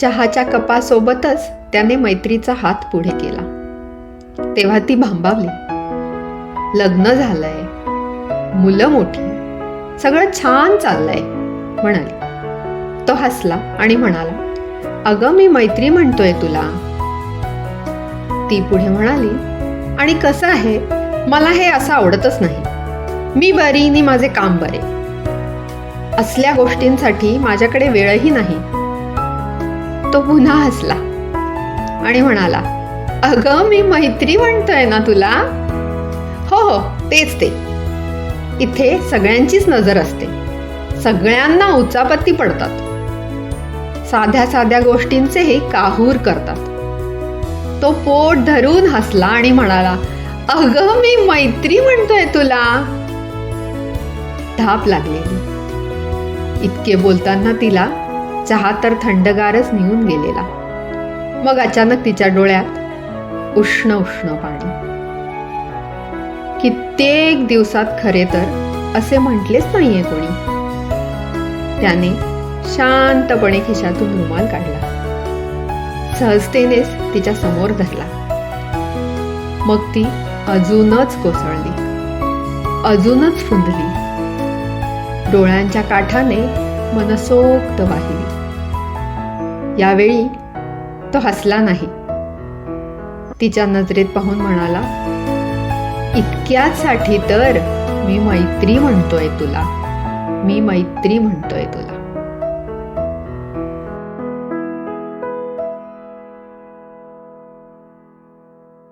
चहाच्या कपासोबतच त्याने मैत्रीचा हात पुढे केला. तेव्हा ती भांबावली. लग्न झालंय. मुलं मोठी. सगळं छान चाललंय म्हणाली. तो हसला आणि म्हणाला अगं मी मैत्री म्हणतोय तुला. ती पुढे म्हणाली आणि कसं आहे? मला हे असं आवडतच नाही. मी बरी नि माझे काम बरे. असल्या गोष्टींसाठी माझ्याकडे वेळही नाही. तो पुन्हा हसला आणि म्हणाला अगं मी मैत्री म्हणतोय ना तुला? हो हो तेच ते. इथे सगळ्यांचीच नजर असते. सगळ्यांना उचापत्ती पडतात. साध्या साध्या गोष्टींचेही काहूर करतात. तो पोट धरून हसला आणि म्हणाला अगं मी मैत्री म्हणतोय तुला. धाप लागलेली. इतके बोलताना तिला चहा तर थंडगारच निघून गेलेला. मग अचानक तिच्या डोळ्यात उष्ण उष्ण पाणी. कित्येक दिवसात खरे तर असे म्हटलेच नाहीये कोणी. त्याने शांतपणे खिशातून रुमाल काढला. सहजतेनेच तिच्या समोर धरला. मग ती अजूनच कोसळली. अजूनच फुंदली. डोळ्यांच्या काठाने मनसोक्त वाहिली. यावेळी तो हसला नाही. तिच्या नजरेत पाहून म्हणाला इतक्यासाठी तर मी मैत्री म्हणतोय तुला. मी मैत्री म्हणतोय तुला.